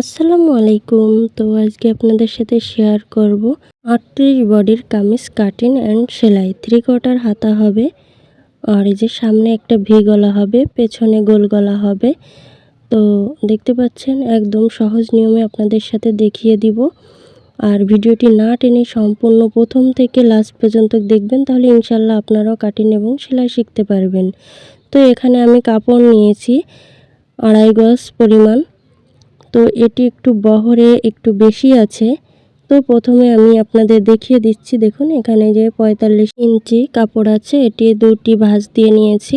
আসসালামু আলাইকুম। তো আজকে আপনাদের সাথে শেয়ার করব আটত্রিশ বডির কামিজ কাটিং অ্যান্ড সেলাই। থ্রি কোয়ার্টার হাতা হবে। আর এই যে সামনে একটা ভি গলা হবে, পেছনে গোল গলা হবে। তো দেখতে পাচ্ছেন, একদম সহজ নিয়মে আপনাদের সাথে দেখিয়ে দিব। আর ভিডিওটি না টেনে সম্পূর্ণ প্রথম থেকে লাস্ট পর্যন্ত দেখবেন, তাহলে ইনশাল্লাহ আপনারাও কাটিং এবং সেলাই শিখতে পারবেন। তো এখানে আমি কাপড় নিয়েছি, আড়াই গজ পরিমাণ। তো এটি একটু বহরে একটু বেশি আছে। তো প্রথমে আমি আপনাদের দেখিয়ে দিচ্ছি, দেখুন এখানে যে পঁয়তাল্লিশ ইঞ্চি কাপড় আছে, এটি দুটি ভাঁজ দিয়ে নিয়েছি।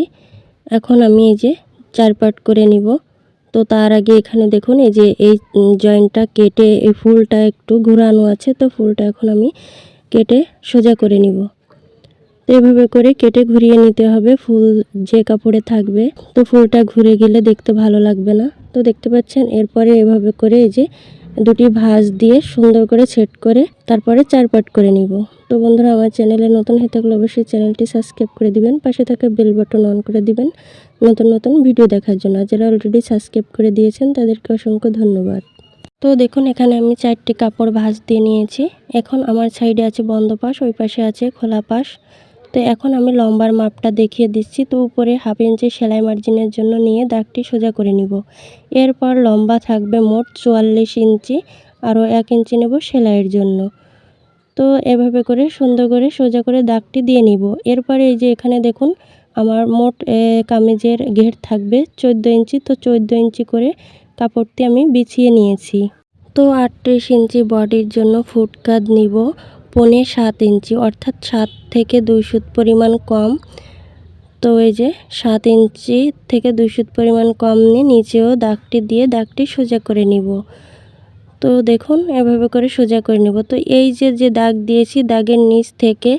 এখন আমি এই যে চার পাট করে নিব। তো তার আগে এখানে দেখুন, এই যে এই জয়েন্টটা কেটে এই ফুলটা একটু ঘুরানো আছে, তো ফুলটা এখন আমি কেটে সোজা করে নিব। এভাবে করে কেটে ঘুরিয়ে নিতে হবে। ফুল যে কাপড়ে থাকবে, তো ফুলটা ঘুরে গেলে দেখতে ভালো লাগবে না। তো দেখতে পাচ্ছেন, এরপরে এভাবে করে এই যে দুটি ভাঁজ দিয়ে সুন্দর করে সেট করে তারপরে চার পাট করে নিব। তো বন্ধুরা, আমার চ্যানেলে নতুন হয়ে থাকলে অবশ্যই চ্যানেলটি সাবস্ক্রাইব করে দিবেন। পাশে থাকা বেল বাটন অন করে দিবেন নতুন নতুন ভিডিও দেখার জন্য। যারা অলরেডি সাবস্ক্রাইব করে দিয়েছেন, তাদেরকে অসংখ্য ধন্যবাদ। তো দেখুন, এখানে আমি চারটি কাপড় ভাঁজ দিয়ে নিয়েছি। এখন আমার সাইডে আছে বন্ধ পাশ, ওই পাশে আছে খোলা পাশ। তো এখন আমি লম্বার মাপটা দেখিয়ে দিচ্ছি। তো উপরে হাফ ইঞ্চি সেলাই মার্জিনের জন্য নিয়ে দাগটি সোজা করে নিব। এরপর লম্বা থাকবে মোট চুয়াল্লিশ ইঞ্চি, আরও এক ইঞ্চি নেব সেলাইয়ের জন্য। তো এভাবে করে সুন্দর করে সোজা করে দাগটি দিয়ে নিব। এরপরে এই যে এখানে দেখুন, আমার মোট কামিজের ঘের থাকবে চোদ্দ ইঞ্চি। তো চোদ্দ ইঞ্চি করে কাপড়টি আমি বিছিয়ে নিয়েছি। তো আটত্রিশ ইঞ্চি বডির জন্য ফুটকাত নিব। পনে সাত ইঞ্চি, অর্থাৎ সাত থেকে দুই সুত পরিমাণ কম। তো এই যে সাত ইঞ্চি থেকে দুই সুত পরিমাণ কম নিয়ে নিচেও দাগটি দিয়ে দাগটি সোজা করে নিব। তো দেখুন, এভাবে করে সোজা করে নেব। তো এই যে যে দাগ দিয়েছি, দাগের নিচ থেকে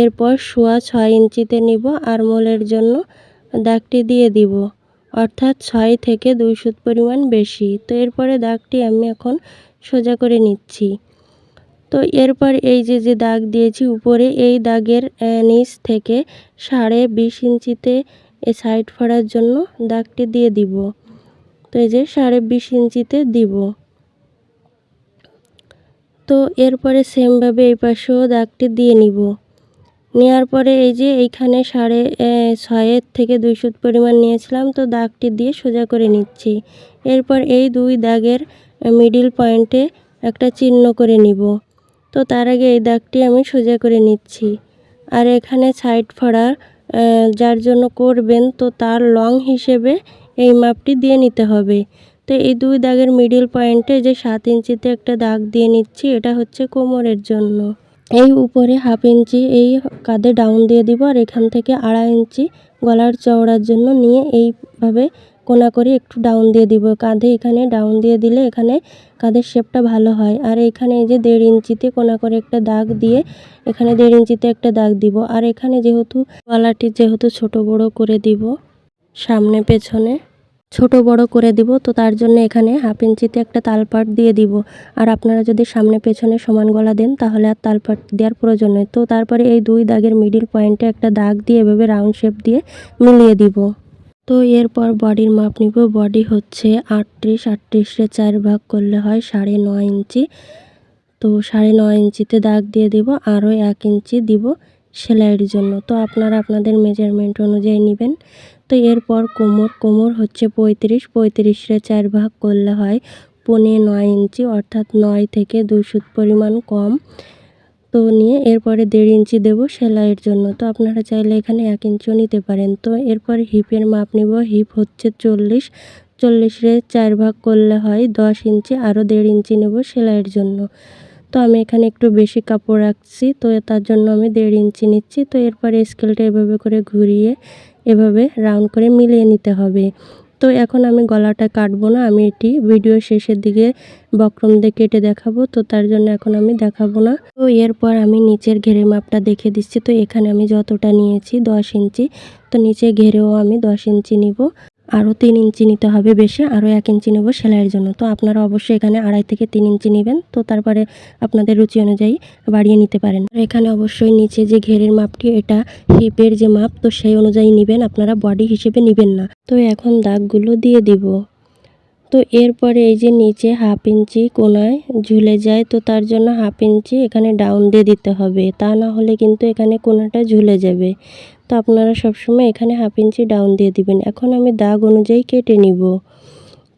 এরপর সোয়া ছয় ইঞ্চিতে নিব আর মোলের জন্য দাগটি দিয়ে দিব, অর্থাৎ ছয় থেকে দুই সুত পরিমাণ বেশি। তো এরপরে দাগটি আমি এখন সোজা করে নিচ্ছি। তো এরপর এই যে যে দাগ দিয়েছি উপরে, এই দাগের নিচ থেকে সাড়ে বিশ ইঞ্চিতে সাইড ফোড়ার জন্য দাগটি দিয়ে দিব। তো এই যে সাড়ে বিশ ইঞ্চিতে দিব। তো এরপরে সেমভাবে এই পাশেও দাগটি দিয়ে নিব। নেওয়ার পরে এই যে এইখানে সাড়ে ছয়ের থেকে দুই সুত পরিমাণ নিয়েছিলাম, তো দাগটি দিয়ে সোজা করে নিচ্ছি। এরপর এই দুই দাগের মিডিল পয়েন্টে একটা চিহ্ন করে নিব। তো তার আগে এই দাগটি আমি সোজা করে নিচ্ছি। আর এখানে সাইড ফড়া যার জন্য করবেন তো তার লং হিসেবে এই মাপটি দিয়ে নিতে হবে। তো এই দুই দাগের মিডিল পয়েন্টে যে সাত ইঞ্চিতে একটা দাগ দিয়ে নিচ্ছি, এটা হচ্ছে কোমরের জন্য। এই উপরে হাফ ইঞ্চি এই কাঁধে ডাউন দিয়ে দিব আর এখান থেকে আড়াই ইঞ্চি গলার চওড়ার জন্য নিয়ে এইভাবে কোনা করে একটু ডাউন দিয়ে দিব। কাঁধে এখানে ডাউন দিয়ে দিলে এখানে কাঁধের শেপটা ভালো হয়। আর এখানে এই যে দেড় ইঞ্চিতে কোনা করে একটা দাগ দিয়ে এখানে দেড় ইঞ্চিতে একটা দাগ দিব। আর এখানে যেহেতু গলাটি যেহেতু ছোট বড় করে দিব সামনে পেছনে, ছোট বড় করে দিব, তো তার জন্য এখানে হাফ ইঞ্চিতে একটা তালপাট দিয়ে দিব। আর আপনারা যদি সামনে পেছনে সমান গলা দেন, তাহলে আর তালপাট দেওয়ার প্রয়োজন নেই। তো তারপরে এই দুই দাগের মিডিল পয়েন্টে একটা দাগ দিয়ে এভাবে রাউন্ড শেপ দিয়ে মিলিয়ে দিব। তো এরপর বডির মাপ নিব। বডি হচ্ছে আটত্রিশ, আটত্রিশে চার ভাগ করলে হয় সাড়ে নয় ইঞ্চি। তো সাড়ে নয় ইঞ্চিতে দাগ দিয়ে দিব, আরও এক ইঞ্চি দিব সেলাইয়ের জন্য। তো আপনারা আপনাদের মেজারমেন্ট অনুযায়ী নেবেন। তো এরপর কোমর কোমর হচ্ছে পঁয়ত্রিশ, পঁয়ত্রিশে চার ভাগ করলে হয় পনে নয় ইঞ্চি, অর্থাৎ নয় থেকে দুই সুত পরিমাণ কম। তো নিয়ে এরপরে দেড় ইঞ্চি দেব সেলাইয়ের জন্য। তো আপনারা চাইলে এখানে এক ইঞ্চিও নিতে পারেন। তো এরপর হিপের মাপ নিব। হিপ হচ্ছে চল্লিশ। চল্লিশে চার ভাগ করলে হয় দশ ইঞ্চি। আরও দেড় ইঞ্চি নেব সেলাইয়ের জন্য। তো আমি এখানে একটু বেশি কাপড় রাখছি। তো তার জন্য আমি দেড় ইঞ্চি নিচ্ছি। তো এরপরে স্কেলটা এভাবে করে ঘুরিয়ে এভাবে রাউন্ড করে মিলিয়ে নিতে হবে। তো এখন আমি গলাটা কাটবো না, আমি এটি ভিডিও শেষের দিকে বক্রম দিয়ে কেটে দেখাবো, তো তার জন্য এখন আমি দেখাবো না। তো এরপর আমি নিচের ঘেরে মাপটা দেখে দিচ্ছি, তো এখানে আমি যতটা নিয়েছি দশ ইঞ্চি, তো নিচে ঘেরেও আমি দশ ইঞ্চি নিব। আরও তিন ইঞ্চি নিতে হবে বেশি আরও এক ইঞ্চি নেব সেলাইয়ের জন্য। তো আপনারা অবশ্যই এখানে আড়াই থেকে তিন ইঞ্চি নেবেন। তো তারপরে আপনাদের রুচি অনুযায়ী বাড়িয়ে নিতে পারেন। এখানে অবশ্যই নিচে যে ঘেরের মাপটি, এটা হিপের যে মাপ, তো সেই অনুযায়ী নেবেন। আপনারা বডি হিসেবে নেবেন না। তো এখন দাগগুলো দিয়ে দিব। তো এরপরে এই যে নিচে হাফ ইঞ্চি কোনায় ঝুলে যায়, তো তার জন্য হাফ ইঞ্চি এখানে ডাউন দিয়ে দিতে হবে। তা না হলে কিন্তু এখানে কোনাটা ঝুলে যাবে। তো আপনারা সবসময় এখানে হাফ ইঞ্চি ডাউন দিয়ে দিবেন। এখন আমি দাগ অনুযায়ী কেটে নিব।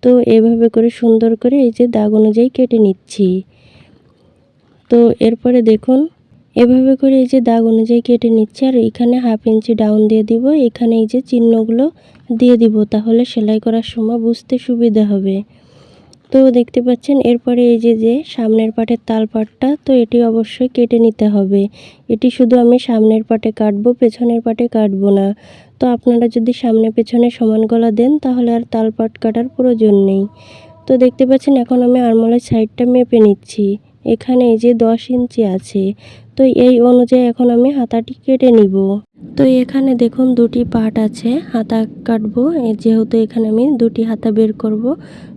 তো এভাবে করে সুন্দর করে এই যে দাগ অনুযায়ী কেটে নিচ্ছি। তো এরপরে দেখুন, এভাবে করে এই যে দাগ অনুযায়ী কেটে নিচ্ছি আর এখানে হাফ ইঞ্চি ডাউন দিয়ে দিব। এখানে এই যে চিহ্নগুলো দিয়ে দিব, তাহলে সেলাই করার সময় বুঝতে সুবিধা হবে। তো দেখতে পাচ্ছেন, এরপরে এই যে যে সামনের পাটের তাল পাটটা তো এটি অবশ্যই কেটে নিতে হবে। এটি শুধু আমি সামনের পাটে কাটবো, পেছনের পাটে কাটবো না। তো আপনারা যদি সামনে পেছনে সমান গলা দেন, তাহলে আর তাল পাট কাটার প্রয়োজন নেই। তো দেখতে পাচ্ছেন, এখন আমি আরমোলের সাইডটা মেপে নিচ্ছি। এখানে এই যে দশ ইঞ্চি আছে। তো এই অনুযায়ী এখন আমি হাতাটি কেটে নিব। তো এখানে দেখুন দুটি পার্ট আছে, হাতা কাটবো। যেহেতু এখানে আমি দুটি হাতা বের করব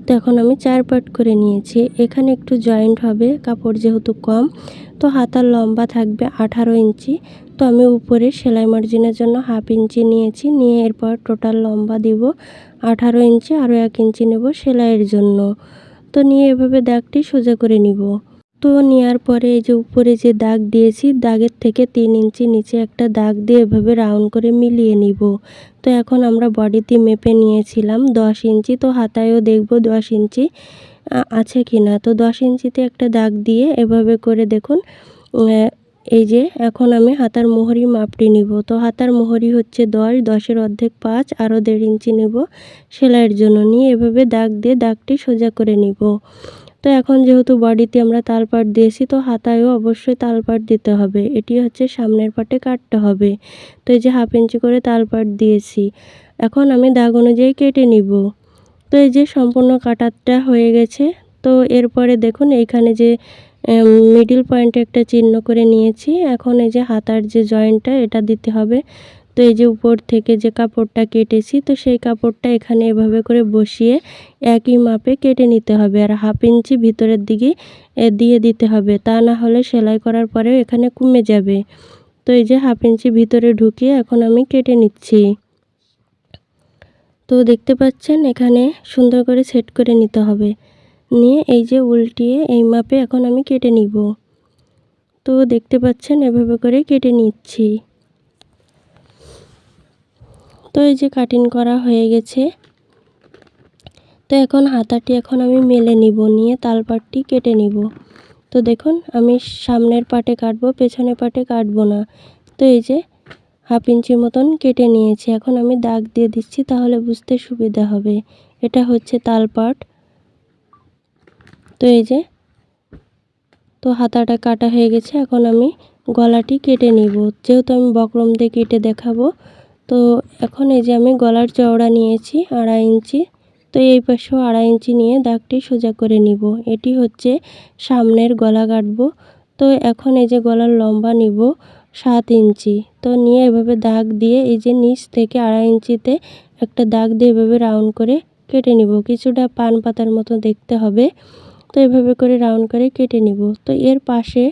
তো এখন আমি চার পার্ট করে নিয়েছি। এখানে একটু জয়েন্ট হবে, কাপড় যেহেতু কম। তো হাতার লম্বা থাকবে আঠারো ইঞ্চি। তো আমি উপরে সেলাই মার্জিনের জন্য হাফ ইঞ্চি নিয়েছি। নিয়ে এরপর টোটাল লম্বা দিব আঠারো ইঞ্চি আরও এক ইঞ্চি নেব সেলাইয়ের জন্য। তো নিয়ে এভাবে দাগটি সোজা করে নিব। তো নেওয়ার পরে এই যে উপরে যে দাগ দিয়েছি, দাগের থেকে তিন ইঞ্চি নিচে একটা দাগ দিয়ে এভাবে রাউন্ড করে মিলিয়ে নিব। তো এখন আমরা বডিতে মেপে নিয়েছিলাম, দশ ইঞ্চি। তো হাতায়ও দেখব দশ ইঞ্চি আছে কি না তো দশ ইঞ্চিতে একটা দাগ দিয়ে এভাবে করে দেখুন এই যে এখন আমি হাতার মোহরি মাপটি নিব। তো হাতার মোহরি হচ্ছে দশ, দশের অর্ধেক পাঁচ, আরও দেড় ইঞ্চি নেব সেলাইয়ের জন্য। নিয়ে এভাবে দাগ দিয়ে দাগটি সোজা করে নিব। তো এখন যেহেতু বডিতে আমরা তালপাট দিয়েছি, তো হাতায়ও অবশ্যই তালপাট দিতে হবে। এটি হচ্ছে সামনের পাটে কাটতে হবে। তো এই যে হাফ ইঞ্চি করে তালপাট দিয়েছি। এখন আমি দাগ অনুযায়ী কেটে নিব। তো এই যে সম্পূর্ণ কাটারটা হয়ে গেছে। তো এরপরে দেখুন, এইখানে যে মিডিল পয়েন্টে একটা চিহ্ন করে নিয়েছি। এখন এই যে হাতার যে জয়েন্টটা এটা দিতে হবে। তো এই যে উপর থেকে যে কাপড়টা কেটেছি, তো সেই কাপড়টা এখানে এভাবে করে বসিয়ে একই মাপে কেটে নিতে হবে আর হাফ ইঞ্চি ভিতরের দিকে দিয়ে দিতে হবে। তা না হলে সেলাই করার পরেও এখানে কমে যাবে। তো এই যে হাফ ইঞ্চি ভিতরে ঢুকিয়ে এখন আমি কেটে নিচ্ছি। তো দেখতে পাচ্ছেন এখানে সুন্দর করে সেট করে নিতে হবে। নিয়ে এই যে উল্টিয়ে এই মাপে এখন আমি কেটে নিব। তো দেখতে পাচ্ছেন এভাবে করে কেটে নিচ্ছি। তো এই যে কাটিং করা হয়ে গেছে। তো এখন হাতাটি এখন আমি মেলে নিব, নিয়ে তালপাটটি কেটে নিব। তো দেখুন, আমি সামনের পাটে কাটবো, পেছনের পাটে কাটবো না। তো এই যে হাফ ইঞ্চি মতন কেটে নিয়েছি। এখন আমি দাগ দিয়ে দিচ্ছি, তাহলে বুঝতে সুবিধা হবে। এটা হচ্ছে তালপাট। তো এই যে, তো হাতাটা কাটা হয়ে গেছে। এখন আমি গলাটি কেটে নিব। যেহেতু আমি বকরম দিয়ে কেটে দেখাবো তো এখন এই যে আমি গলার চওড়া নিয়েছি আড়াই ইঞ্চি। তো এই পাশেও আড়াই ইঞ্চি নিয়ে দাগটি সোজা করে নিব। এটি হচ্ছে সামনের গলা কাটবো। তো এখন এই যে গলার লম্বা নিব সাত ইঞ্চি। তো নিয়ে এভাবে দাগ দিয়ে এই যে নিচ থেকে আড়াই ইঞ্চিতে একটা দাগ দিয়ে এভাবে রাউন্ড করে কেটে নিব। কিছুটা পান পাতার মতো দেখতে হবে। তো এভাবে করে রাউন্ড করে কেটে নিব। তো এর পাশে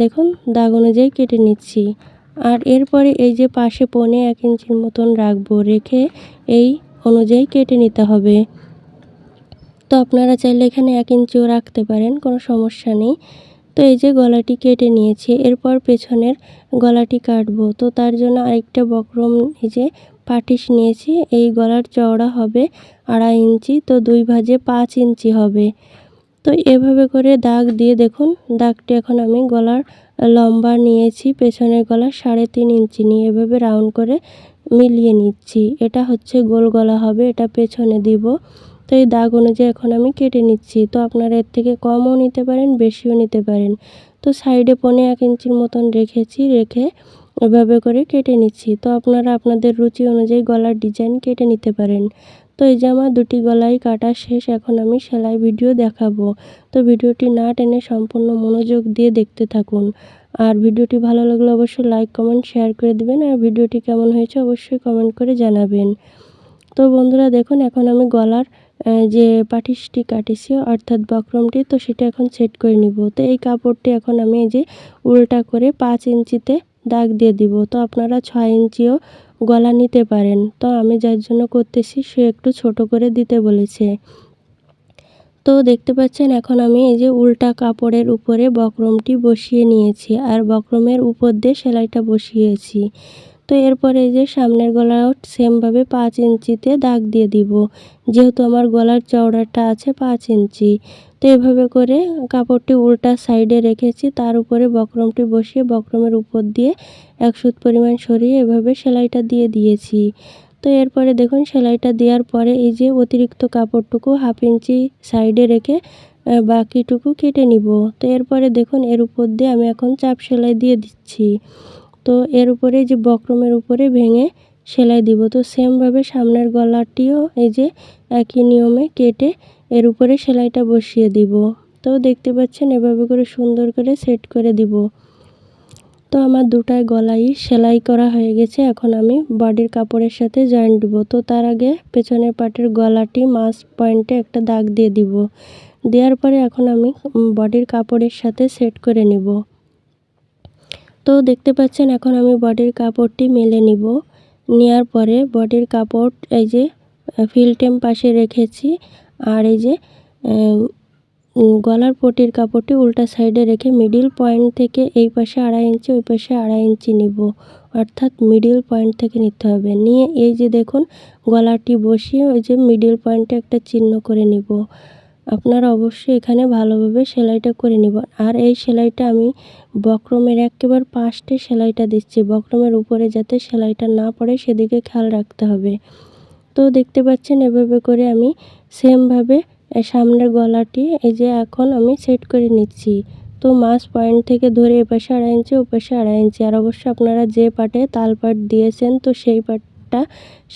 দেখুন, দাগ অনুযায়ী কেটে নিচ্ছি। আর এরপরে এই যে পাশে পনে এক ইঞ্চির মতন রাখব, রেখে এই অনুযায়ী কেটে নিতে হবে। তো আপনারা চাইলে এখানে এক ইঞ্চিও রাখতে পারেন, কোনো সমস্যা নেই। তো এই যে গলাটি কেটে নিয়েছি, এরপর পেছনের গলাটি কাটবো। তো তার জন্য আরেকটা বক্রম এই যে পাটিস নিয়েছি, এই গলার চওড়া হবে আড়াই ইঞ্চি, তো দুই ভাজে পাঁচ ইঞ্চি হবে। তো এভাবে করে দাগ দিয়ে দেখুন, দাগটি এখন আমি গলার লম্বা নিয়েছি, পেছনের গলা সাড়ে তিন ইঞ্চি নিয়ে এভাবে রাউন্ড করে মিলিয়ে নিচ্ছি। এটা হচ্ছে গোল গলা হবে, এটা পেছনে দিব। তো এই দাগ অনুযায়ী এখন আমি কেটে নিচ্ছি। তো আপনারা এর থেকে কমও নিতে পারেন, বেশিও নিতে পারেন। তো সাইডে পনে এক ইঞ্চির মতন রেখেছি, রেখে এভাবে করে কেটে নিচ্ছি। তো আপনারা আপনাদের রুচি অনুযায়ী গলার ডিজাইন কেটে নিতে পারেন। তো এই যে আমার দুটি গলাই কাটা শেষ, এখন আমি সেলাই ভিডিও দেখাবো। তো ভিডিওটি না টেনে সম্পূর্ণ মনোযোগ দিয়ে দেখতে থাকুন। আর ভিডিওটি ভালো লাগলে অবশ্যই লাইক, কমেন্ট, শেয়ার করে দেবেন। আর ভিডিওটি কেমন হয়েছে অবশ্যই কমেন্ট করে জানাবেন। তো বন্ধুরা দেখুন, এখন আমি গলার যে পাটিসটি কাটিছি, অর্থাৎ বক্রমটি, তো সেটা এখন সেট করে নিব। তো এই কাপড়টি এখন আমি এই যে উল্টা করে পাঁচ ইঞ্চিতে দাগ দিয়ে দিব। তো আপনারা ছয় ইঞ্চিও গলা নিতে পারেন। তো আমি যার জন্য করতেছি, সে একটু ছোট করে দিতে বলেছে। তো দেখতে পাচ্ছেন, এখন আমি এই যে উল্টা কাপড়ের উপরে বক্রমটি বসিয়ে নিয়েছি। আর বক্রমের উপর দিয়ে সেলাইটা বসিয়েছি। তো এরপরে যে সামনের গলাও সেমভাবে পাঁচ ইঞ্চিতে দাগ দিয়ে দিব। যেহেতু আমার গলার চওড়াটা আছে পাঁচ ইঞ্চি। তো এভাবে করে কাপড়টি উল্টা সাইডে রেখেছি, তার উপরে বক্রমটি বসিয়ে বক্রমের উপর দিয়ে এক সুত পরিমাণ সরিয়ে এভাবে সেলাইটা দিয়ে দিয়েছি। তো এরপরে দেখুন, সেলাইটা দেওয়ার পরে এই যে অতিরিক্ত কাপড়টুকু হাফ ইঞ্চি সাইডে রেখে বাকিটুকু কেটে নিব। তো এরপরে দেখুন, এর উপর দিয়ে আমি এখন চাপ সেলাই দিয়ে দিচ্ছি। তো এর উপরে যে বক্রমের উপরে ভেঙে সেলাই দিব। তো সেমভাবে সামনের গলাটিও এই যে একই নিয়মে কেটে এর উপরে সেলাইটা বসিয়ে দিব। তো দেখতে পাচ্ছেন এভাবে করে সুন্দর করে সেট করে দিব। তো আমার দুটায় গলাই সেলাই করা হয়ে গেছে। এখন আমি বডির কাপড়ের সাথে জয়েন্ট দিব। তো তার আগে পেছনের পাটের গলাটি মাস পয়েন্টে একটা দাগ দিয়ে দিব। দেওয়ার পরে এখন আমি বডির কাপড়ের সাথে সেট করে নিব। তো দেখতে পাচ্ছেন, এখন আমি বডির কাপড়টি মেলে নিব। নেওয়ার পরে বডির কাপড়, এই যে ফিলটেম পাশে রেখেছি। আর এই যে গলার পটির কাপড়টি উল্টা সাইডে রেখে মিডিল পয়েন্ট থেকে এই পাশে আড়াই ইঞ্চি, ওই পাশে আড়াই ইঞ্চি নিব। অর্থাৎ মিডিল পয়েন্ট থেকে নিতে হবে। নিয়ে এই যে দেখুন, গলাটি বসিয়ে ওই যে মিডিল পয়েন্টে একটা চিহ্ন করে নিব। আপনারা অবশ্যই এখানে ভালোভাবে সেলাইটা করে নিব আর এই সেলাইটা আমি বক্রমের একেবারে পাশটে সেলাইটা দিচ্ছি। বক্রমের উপরে যাতে সেলাইটা না পড়ে সেদিকে খেয়াল রাখতে হবে। তো দেখতে পাচ্ছেন এভাবে করে আমি সেমভাবে সামনের গলাটি এই যে এখন আমি সেট করে নিচ্ছি। তো মাছ পয়েন্ট থেকে ধরে এপাশে আড়াই ইঞ্চি, ওপাশে আড়াই ইঞ্চি। আর অবশ্যই আপনারা যে পাটে তাল পাট দিয়েছেন, তো সেই পাটটা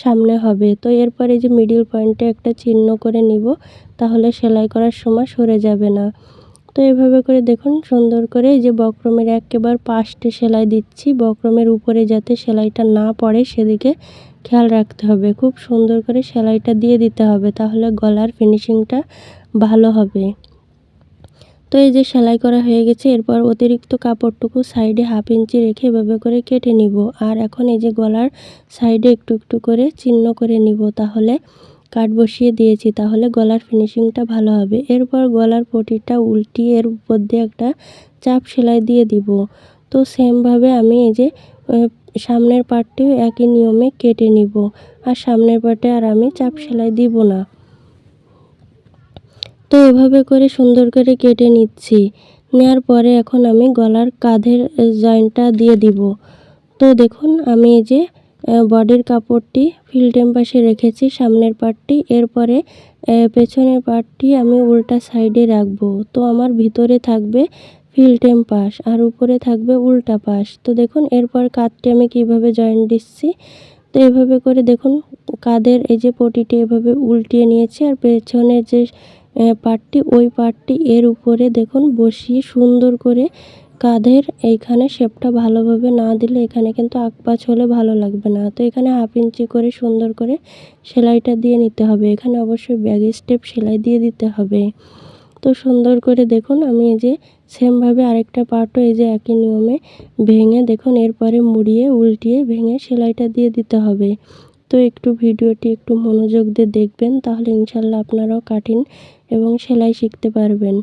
সামনে হবে। তো এরপরে যে মিডিল পয়েন্টে একটা চিহ্ন করে নিব। তাহলে সেলাই করার সময় সরে যাবে না। তো এভাবে করে দেখুন সুন্দর করে এই যে বক্রমের একেবারে পাশটে সেলাই দিচ্ছি, বক্রমের উপরে যাতে সেলাইটা না পড়ে সেদিকে খেয়াল রাখতে হবে। খুব সুন্দর করে সেলাইটা দিয়ে দিতে হবে তাহলে গলার ফিনিশিংটা ভালো হবে। তো এই যে সেলাই করা হয়ে গেছে, এরপর অতিরিক্ত কাপড়টুকু সাইডে হাফ ইঞ্চি রেখে এভাবে করে কেটে নিব। আর এখন এই যে গলার সাইডে একটু একটু করে চিহ্ন করে নিব তাহলে কাট বসিয়ে দিয়েছি, তাহলে গলার ফিনিশিংটা ভালো হবে। এরপর গলার পটিটা উল্টিয়ে এর উপর দিয়ে একটা চাপ সেলাই দিয়ে দিব। তো সেমভাবে আমি এই যে সামনের পার্টটিও একই নিয়মে কেটে নিব। আর সামনের পার্টে আর আমি চাপ সেলাই দিব না। তো এভাবে করে সুন্দর করে কেটে নিচ্ছি। নেওয়ার পরে এখন আমি গলার কাঁধের জয়েন্টটা দিয়ে দিব। তো দেখুন, আমি এই যে বডির কাপড়টি ফিল্টেম পাশে রেখেছি, সামনের পার্টটি এরপরে পেছনের পার্টটি আমি উল্টা সাইডে রাখব। তো আমার ভিতরে থাকবে ফিল্টেম পাশ আর উপরে থাকবে উল্টা পাশ তো দেখুন, এরপর কাঁধটি আমি কীভাবে জয়েন্ট দিচ্ছি? তো এভাবে করে দেখুন, কাঁধের এই যে পটিটি এভাবে উল্টিয়ে নিয়েছি আর পেছনের যে পাটটি, ওই পাটটি এর উপরে দেখুন, বসিয়ে সুন্দর করে কাঁধের এইখানে শেপটা ভালোভাবে না দিলে এখানে কিন্তু আকপাচ হলে ভালো লাগবে না। তো এখানে হাফ ইঞ্চি করে সুন্দর করে সেলাইটা দিয়ে নিতে হবে। এখানে অবশ্যই ব্যাগ স্টেপ সেলাই দিয়ে দিতে হবে। তো সুন্দর করে দেখুন, আমি এই যে সেমভাবে আরেকটা পার্টও এই যে একই নিয়মে ভেঙে দেখুন, এরপরে মুড়িয়ে, উল্টিয়ে ভেঙে সেলাইটা দিয়ে দিতে হবে। তো একটু ভিডিওটি একটু মনোযোগ দিয়ে দেখবেন, তাহলে ইনশাল্লাহ আপনারাও কাটিং এবং সেলাই শিখতে পারবেন।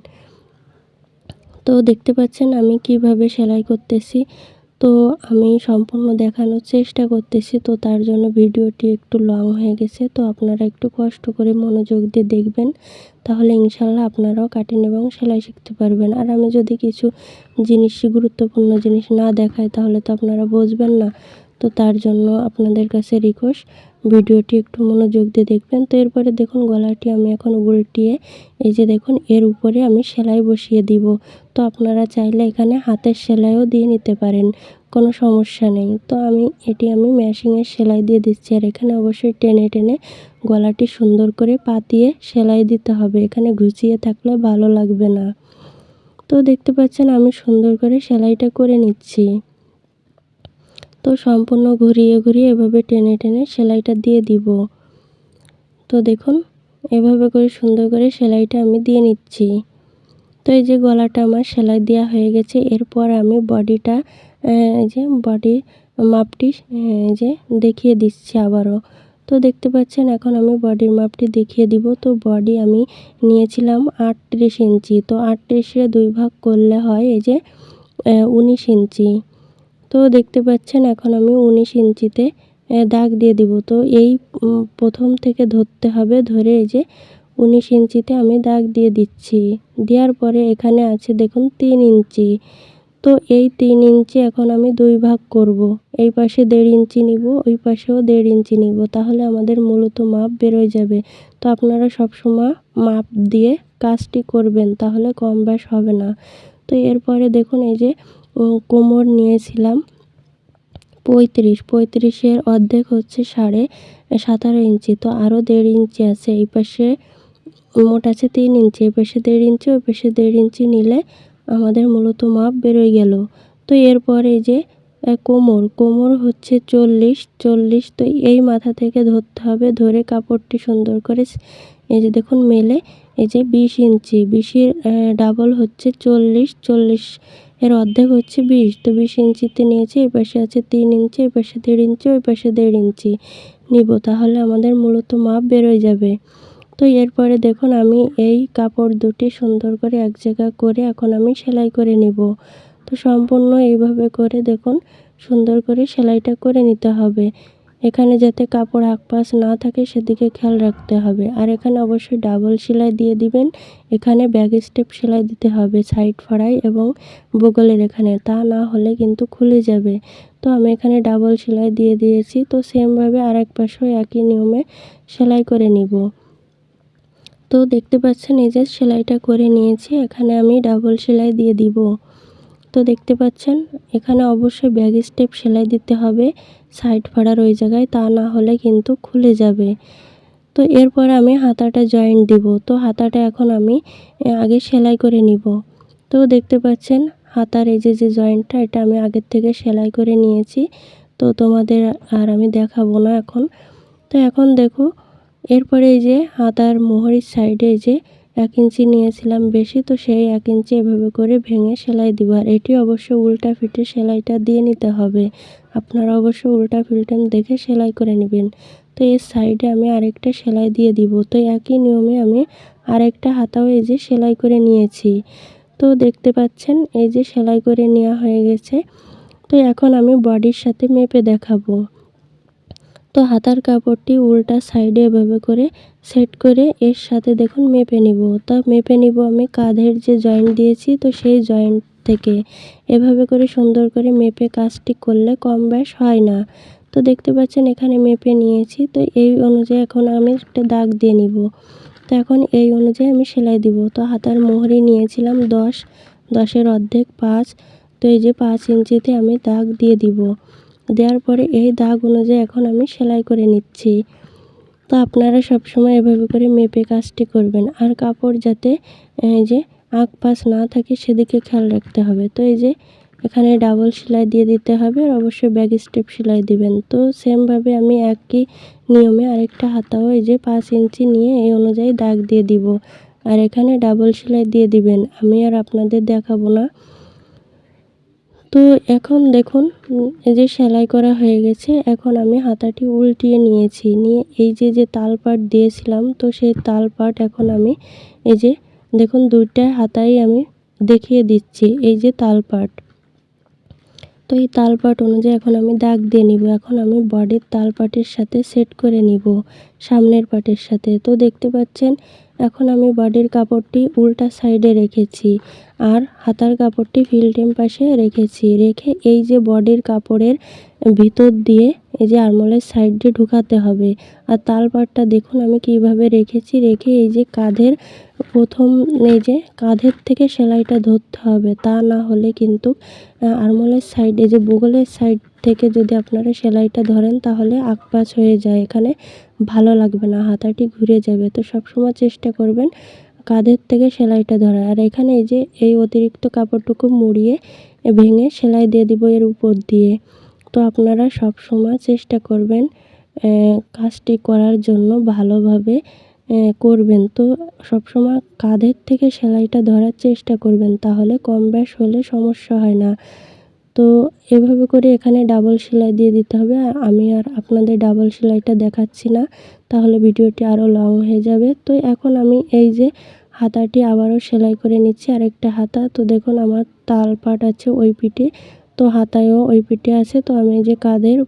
তো দেখতে পাচ্ছেন আমি কীভাবে সেলাই করতেছি। তো আমি সম্পূর্ণ দেখানোর চেষ্টা করতেছি। তো তার জন্য ভিডিওটি একটু লং হয়ে গেছে। তো আপনারা একটু কষ্ট করে মনোযোগ দিয়ে দেখবেন। তাহলে ইনশাল্লাহ আপনারাও কাটিং এবং সেলাই শিখতে পারবেন। আর আমি যদি কিছু জিনিস, গুরুত্বপূর্ণ জিনিস না দেখাই, তাহলে তো আপনারা বুঝবেন না। তো তার জন্য আপনাদের কাছে রিকোয়েস্ট ভিডিওটি একটু মনোযোগ দিয়ে দেখবেন। তো এরপরে দেখুন, গলাটি আমি এখন উল্টিয়ে, এই যে দেখুন, এর উপরে আমি সেলাই বসিয়ে দিব। তো আপনারা চাইলে এখানে হাতের সেলাইও দিয়ে নিতে পারেন, কোনো সমস্যা নেই। তো আমি, এটি আমি মেশিনের সেলাই দিয়ে দিচ্ছি, আর এখানে অবশ্যই টেনে টেনে গলাটি সুন্দর করে পাতিয়ে সেলাই দিতে হবে। এখানে ঘুচিয়ে থাকলে ভালো লাগবে না। তো দেখতে পাচ্ছেন, আমি সুন্দর করে সেলাইটা করে নিচ্ছি। তো সম্পূর্ণ ঘুরিয়ে ঘুরিয়ে এভাবে টেনে টেনে সেলাইটা দিয়ে দিব। তো দেখুন, এভাবে করে সুন্দর করে সেলাইটা আমি দিয়ে নিচ্ছি। তো এই যে গলাটা আমার সেলাই দেওয়া হয়ে গেছে, এরপর আমি বডিটা এই যে বডি মাপটি যে দেখিয়ে দিচ্ছি আবারও। তো দেখতে পাচ্ছেন, এখন আমি বডির মাপটি দেখিয়ে দিব। তো বডি আমি নিয়েছিলাম আটত্রিশ ইঞ্চি। তো আটত্রিশে দুই ভাগ করলে হয় এই যে উনিশ ইঞ্চি। তো দেখতে পাচ্ছেন এখন আমি উনিশ ইঞ্চিতে দাগ দিয়ে দিব। তো এই প্রথম থেকে ধরতে হবে, ধরে এই যে উনিশ ইঞ্চিতে আমি দাগ দিয়ে দিচ্ছি। দেওয়ার পরে এখানে আছে দেখুন তিন ইঞ্চি। তো এই তিন ইঞ্চি এখন আমি দুই ভাগ করব। এই পাশে দেড় ইঞ্চি নিব, ওই পাশেও দেড় ইঞ্চি নিব। তাহলে আমাদের মূলত মাপ বেরোয় যাবে। তো আপনারা সবসময় মাপ দিয়ে কাজটি করবেন, তাহলে কম ব্যাস হবে না। তো এরপরে দেখুন এই যে কোমর নিয়েছিলাম। পঁয়ত্রিশ, পঁয়ত্রিশের অর্ধেক হচ্ছে সাড়ে সতেরো ইঞ্চি, তো আরও দেড় ইঞ্চি আছে। এই পাশে মোট আছে তিন ইঞ্চি, এই পাশে দেড় ইঞ্চি, ওই পাশে দেড় ইঞ্চি নিলে আমাদের মূলত মাপ বেরোয় গেল। তো এরপরে যে কোমর কোমর হচ্ছে চল্লিশ চল্লিশ, তো এই মাথা থেকে ধরতে হবে, ধরে কাপড়টি সুন্দর করে এই যে দেখুন মেলে, এই যে বিশ ইঞ্চি, বিশের ডাবল হচ্ছে চল্লিশ চল্লিশ এর অর্ধেক হচ্ছে বিশ। তো বিশ ইঞ্চিতে নিয়েছি, এই পাশে আছে তিন ইঞ্চি, এই পাশে দেড় ইঞ্চি, ওই পাশে দেড় ইঞ্চি নিব। তাহলে আমাদের মূলত মাপ বেরোয় যাবে। তো এরপরে দেখুন, আমি এই কাপড় দুটি সুন্দর করে এক জায়গা করে এখন আমি সেলাই করে নিব। তো সম্পূর্ণ এইভাবে করে দেখুন, সুন্দর করে সেলাইটা করে নিতে হবে। এখানে যাতে কাপড় আকপাস না থাকে, সেদিকে খেয়াল রাখতে হবে। আর এখানে অবশ্যই ডাবল সেলাই দিয়ে দিবেন। এখানে ব্যাগ স্টেপ সেলাই দিতে হবে সাইড ফড়াই এবং বগলের এখানে। তা না হলে কিন্তু খুলে যাবে। তো আমি এখানে ডাবল সেলাই দিয়ে দিয়েছি। তো সেমভাবে আর এক পাশেও একই নিয়মে সেলাই করে নিব। তো দেখতে পাচ্ছেন এই যে সেলাইটা করে নিয়েছি। এখানে আমি ডাবল সেলাই দিয়ে দিব। তো দেখতে পাচ্ছেন, এখানে অবশ্যই ব্যাগ স্টেপ সেলাই দিতে হবে। সাইড ফাড়ার ওই জায়গায়, তা না হলে কিন্তু খুলে যাবে। তো এরপর আমি হাতাটা জয়েন্ট দিব। তো হাতাটা এখন আমি আগে সেলাই করে নিব। তো দেখতে পাচ্ছেন, হাতার এই যে যে জয়েন্টটা, এটা আমি আগের থেকে সেলাই করে নিয়েছি। তো তোমাদের আর আমি দেখাবো না এখন। তো এখন দেখো, এরপরে এই যে হাতার মোহরির সাইডে যে এক ইঞ্চি নিয়েছিলাম বেশি, তো সেই এক ইঞ্চি এভাবে করে ভেঙে সেলাই দিব। আর এটি অবশ্য উল্টা ফিটে সেলাইটা দিয়ে নিতে হবে। আপনারা অবশ্য উল্টা ফিল্টাম দেখে সেলাই করে নেবেন। তো এর সাইডে আমি আরেকটা সেলাই দিয়ে দিব। তো একই নিয়মে আমি আরেকটা হাতাও এই যে সেলাই করে নিয়েছি। তো দেখতে পাচ্ছেন, এই যে সেলাই করে নেওয়া হয়ে গেছে। তো এখন আমি বডির সাথে মেপে দেখাবো। তো হাতার কাপড়টি উল্টা সাইডে এভাবে করে সেট করে এর সাথে দেখুন মেপে নিব। তা মেপে নিব আমি কাঁধের যে জয়েন্ট দিয়েছি, তো সেই জয়েন্ট থেকে। এভাবে করে সুন্দর করে মেপে কাজটি করলে কম ব্যাস হয় না। তো দেখতে পাচ্ছেন এখানে মেপে নিয়েছি, তো এই অনুযায়ী এখন আমি একটা দাগ দিয়ে নিব। তো এখন এই অনুযায়ী আমি সেলাই দিব। তো হাতার মোহরি নিয়েছিলাম দশ, দশের অর্ধেক পাঁচ, তো এই যে পাঁচ ইঞ্চিতে আমি দাগ দিয়ে দিব। দেওয়ার পরে এই দাগ অনুযায়ী এখন আমি সেলাই করে নিচ্ছি। তো আপনারা সবসময় এভাবে করে মেপে কাজটি করবেন। আর কাপড় যাতে এই যে আঁক পাশ না থাকে সেদিকে খেয়াল রাখতে হবে। তো এই যে এখানে ডাবল সেলাই দিয়ে দিতে হবে আর অবশ্যই ব্যাগ স্টেপ সেলাই দিবেন। তো সেমভাবে আমি একই নিয়মে আরেকটা হাতাও এই যে পাঁচ ইঞ্চি নিয়ে এই অনুযায়ী দাগ দিয়ে দিব। আর এখানে ডাবল সেলাই দিয়ে দিবেন। আমি আর আপনাদের দেখাবো না। তো এখন দেখুন, এই যে সেলাই করা হয়ে গেছে, এখন আমি হাতাটি উল্টিয়ে নিয়েছি। নিয়ে এই যে যে তাল পাট দিয়েছিলাম, তো সেই তাল পাট এখন আমি এই যে, দেখুন দুইটা হাতাই আমি দেখিয়ে দিচ্ছি, এই যে তাল পাট। তো এই তালপাট অনুযায়ী এখন আমি দাগ দিয়ে নিব। এখন আমি বডির তালপাটের সাথে সেট করে নিব, সামনের পাটের সাথে। তো দেখতে পাচ্ছেন, এখন আমি বডির কাপড়টি উল্টা সাইডে রেখেছি আর হাতার কাপড়টি ফিল্টেম পাশে রেখেছি। রেখে এই যে বডির কাপড়ের ভিতর দিয়ে এই যে আরমোলের সাইড দিয়ে ঢুকাতে হবে। আর তালপাটটা দেখুন আমি কীভাবে রেখেছি। রেখে এই যে কাঁধের প্রথম, এই যে কাঁধের থেকে সেলাইটা ধরতে হবে। তা না হলে কিন্তু আরমোলের এই যে বগলের সাইড থেকে যদি আপনারা সেলাইটা ধরেন তাহলে আকপাস হয়ে যায়। এখানে ভালো লাগবে না, হাতাটি ঘুরে যাবে। তো সবসময় চেষ্টা করবেন কাঁধের থেকে সেলাইটা ধরা আর এখানে এই যে এই অতিরিক্ত কাপড়টুকু মুড়িয়ে ভেঙে সেলাই দিয়ে দিব এর উপর দিয়ে। তো আপনারা সব সময় চেষ্টা করবেন কাজটি করার জন্য ভালোভাবে করবেন। তো সবসময় কাঁধের থেকে সেলাইটা ধরার চেষ্টা করবেন, তাহলে কম ব্যাস হলে সমস্যা হয় না। তো এভাবে করে এখানে ডাবল সেলাই দিয়ে দিতে হবে। আমি আর আপনাদের ডাবল সেলাইটা দেখাচ্ছি না, তাহলে ভিডিওটি আরও লং হয়ে যাবে। তো এখন আমি এই যে হাতাটি আবারও সেলাই করে নিচ্ছি, আরেকটা হাতা। তো দেখুন আমার তাল পাট আছে ওই পিঠে। তো হাতায়ও ওই পিঠে আছে। তো আমি যে কাঁধের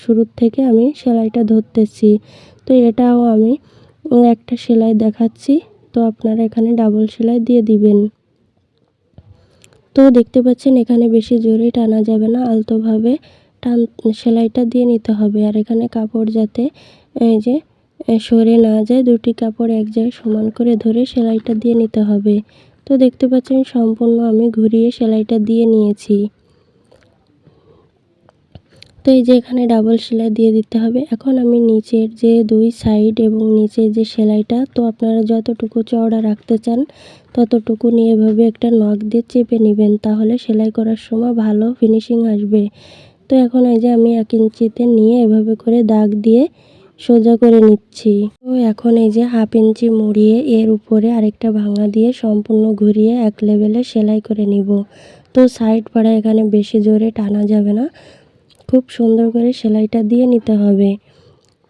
শুরুর থেকে আমি সেলাইটা ধরতেছি। তো এটাও আমি একটা সেলাই দেখাচ্ছি। তো আপনারা এখানে ডাবল সেলাই দিয়ে দিবেন। তো দেখতে পাচ্ছেন এখানে বেশি জোরে টানা যাবে না, আলতোভাবে টান সেলাইটা দিয়ে নিতে হবে। আর এখানে কাপড় যাতে এই যে সরে না যায়, দুটি কাপড় এক জায়গায় সমান করে ধরে সেলাইটা দিয়ে নিতে হবে। তো দেখতে পাচ্ছেন সম্পূর্ণ আমি ঘুরিয়ে সেলাইটা দিয়ে নিয়েছি। তো এই যে এখানে ডাবল সেলাই দিয়ে দিতে হবে। এখন আমি নিচের যে দুই সাইড এবং নিচের যে সেলাইটা, তো আপনারা যতটুকু চওড়া রাখতে চান, ততটুকু নিয়ে এভাবে একটা নখ দিয়ে চেপে নেবেন, তাহলে সেলাই করার সময় ভালো ফিনিশিং আসবে। তো এখন এই যে আমি এক ইঞ্চিতে নিয়ে এভাবে করে দাগ দিয়ে সোজা করে নিচ্ছি। তো এখন এই যে হাফ ইঞ্চি মুড়িয়ে এর উপরে আরেকটা ভাঙা দিয়ে সম্পূর্ণ ঘুরিয়ে এক লেভেলে সেলাই করে নিব। তো সাইড পাড়া এখানে বেশি জোরে টানা যাবে না। খুব সুন্দর করে সেলাইটা দিয়ে নিতে হবে।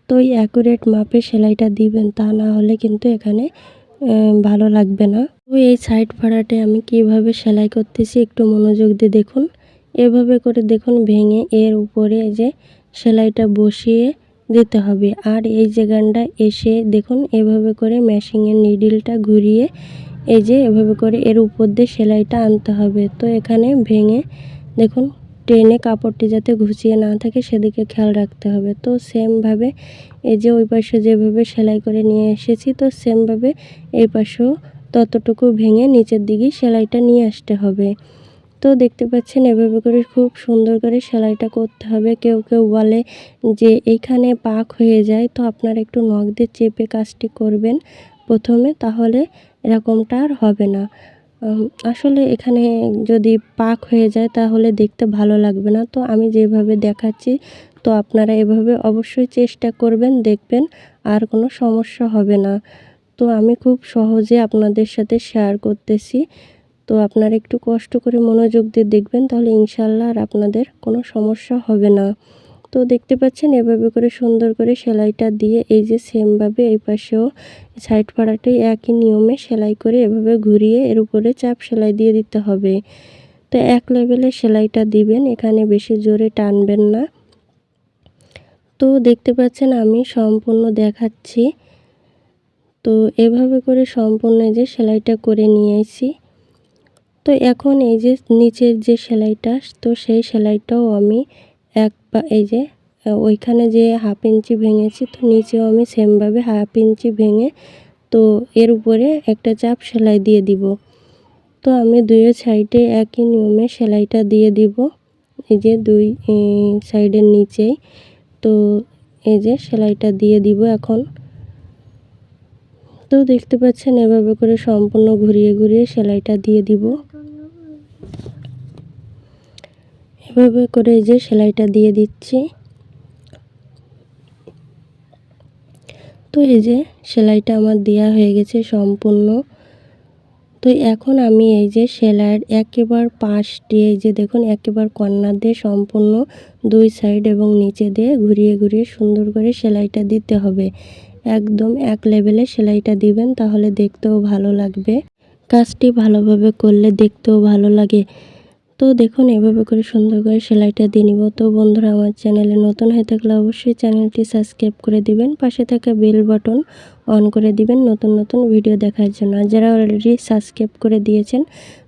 তো এই অ্যাকুরেট মাপে সেলাইটা দিবেন, তা না হলে কিন্তু এখানে ভালো লাগবে না। তো এই সাইড ফাড়াটে আমি কীভাবে সেলাই করতেছি একটু মনোযোগ দিয়ে দেখুন। এভাবে করে দেখুন ভেঙে এর উপরে যে সেলাইটা বসিয়ে দিতে হবে। আর এই জায়গানটা এসে দেখুন, এভাবে করে মেশিনের নিডিলটা ঘুরিয়ে এই যে এভাবে করে এর উপর দিয়ে সেলাইটা আনতে হবে। তো এখানে ভেঙে দেখুন টেনে কাপড়টি যাতে ঘুচিয়ে না থাকে, সেদিকে খেয়াল রাখতে হবে। তো সেমভাবে এই যে ওই পাশে যেভাবে সেলাই করে নিয়ে এসেছি, তো সেমভাবে এই পাশেও ততটুকু ভেঙে নিচের দিকে সেলাইটা নিয়ে আসতে হবে। তো দেখতে পাচ্ছেন, এভাবে করে খুব সুন্দর করে সেলাইটা করতে হবে। কেউ কেউ বলে যে এইখানে পাক হয়ে যায়, তো আপনারা একটু নখ দিয়ে চেপে কাজটি করবেন প্রথমে, তাহলে এরকমটা আর হবে না। আসলে এখানে যদি পাক হয়ে যায় তাহলে দেখতে ভালো লাগবে না। তো আমি যেভাবে দেখাচ্ছি, তো আপনারা এভাবে অবশ্যই চেষ্টা করবেন, দেখবেন আর কোনো সমস্যা হবে না। তো আমি খুব সহজে আপনাদের সাথে শেয়ার করতেছি। তো আপনারা একটু কষ্ট করে মনোযোগ দিয়ে দেখবেন, তাহলে ইনশাল্লাহ আর আপনাদের কোনো সমস্যা হবে না। তো দেখতে পাচ্ছেন, এভাবে করে সুন্দর করে সেলাইটা দিয়ে এই যে সেমভাবে এই পাশেও সাইড ফাড়াটাই একই নিয়মে সেলাই করে এভাবে ঘুরিয়ে এর উপরে চাপ সেলাই দিয়ে দিতে হবে। তো এক লেভেলে সেলাইটা দিবেন, এখানে বেশি জোরে টানবেন না। তো দেখতে পাচ্ছেন, আমি সম্পূর্ণ দেখাচ্ছি। তো এভাবে করে সম্পূর্ণ যে সেলাইটা করে নিয়েছি তো এখন এই যে নিচের যে সেলাইটা, তো সেই সেলাইটাও আমি এক পা, এই যে ওইখানে যে হাফ ইঞ্চি ভেঙেছি, তো নিচেও আমি সেমভাবে হাফ ইঞ্চি ভেঙে, তো এর উপরে একটা চাপ সেলাই দিয়ে দিব। তো আমি দুই সাইডে একই নিয়মে সেলাইটা দিয়ে দিব, এই যে দুই সাইডের নিচেই। তো এই যে সেলাইটা দিয়ে দিব এখন। তো দেখতে পাচ্ছেন, এভাবে করে সম্পূর্ণ ঘুরিয়ে ঘুরিয়ে সেলাইটা দিয়ে দিব। এভাবে করে যে সেলাইটা দিয়ে দিচ্ছি। তো এই যে সেলাইটা আমার দেওয়া হয়ে গেছে সম্পূর্ণ। তো এখন আমি এই যে সেলাইয়ের একেবার পাশ দিয়ে এই যে দেখুন, একেবার কর্নার দিয়ে সম্পূর্ণ দুই সাইড এবং নিচে দিয়ে ঘুরিয়ে ঘুরিয়ে সুন্দর করে সেলাইটা দিতে হবে। একদম এক লেভেলে সেলাইটা দিবেন, তাহলে দেখতেও ভালো লাগবে। কাজটি ভালোভাবে করলে দেখতেও ভালো লাগে। তো দেখুন, এভাবে করে সুন্দর করে সেলাইটা দিয়ে নিব। তো বন্ধুরা, আমার চ্যানেলে নতুন হয়ে থাকলে অবশ্যই চ্যানেলটি সাবস্ক্রাইব করে দিবেন, পাশে থাকা বেল বাটন অন করে দিবেন নতুন নতুন ভিডিও দেখার জন্য। আর যারা অলরেডি সাবস্ক্রাইব করে দিয়েছেন,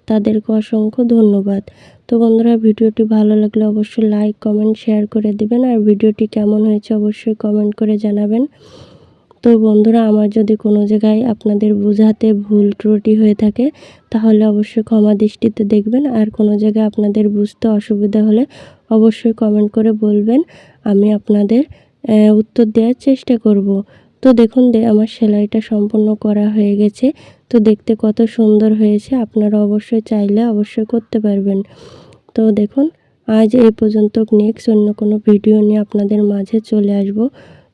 তাদেরকে অসংখ্য ধন্যবাদ। তো বন্ধুরা, ভিডিওটি ভালো লাগলে অবশ্যই লাইক কমেন্ট শেয়ার করে দিবেন। আর ভিডিওটি কেমন হয়েছে অবশ্যই কমেন্ট করে জানাবেন। তো বন্ধুরা, আমার যদি কোনো জায়গায় আপনাদের বোঝাতে ভুল ত্রুটি হয়ে থাকে, তাহলে অবশ্যই ক্ষমা দৃষ্টিতে দেখবেন। আর কোনো জায়গায় আপনাদের বুঝতে অসুবিধা হলে অবশ্যই কমেন্ট করে বলবেন। আমি আপনাদের উত্তর দেওয়ার চেষ্টা করব। তো দেখুন, দে, আমার সেলাইটা সম্পূর্ণ করা হয়ে গেছে। তো দেখতে কত সুন্দর হয়েছে। আপনারা অবশ্যই চাইলে অবশ্যই করতে পারবেন। তো দেখুন, আজ এই পর্যন্ত নেক্সট অন্য কোনো ভিডিও নিয়ে আপনাদের মাঝে চলে আসব।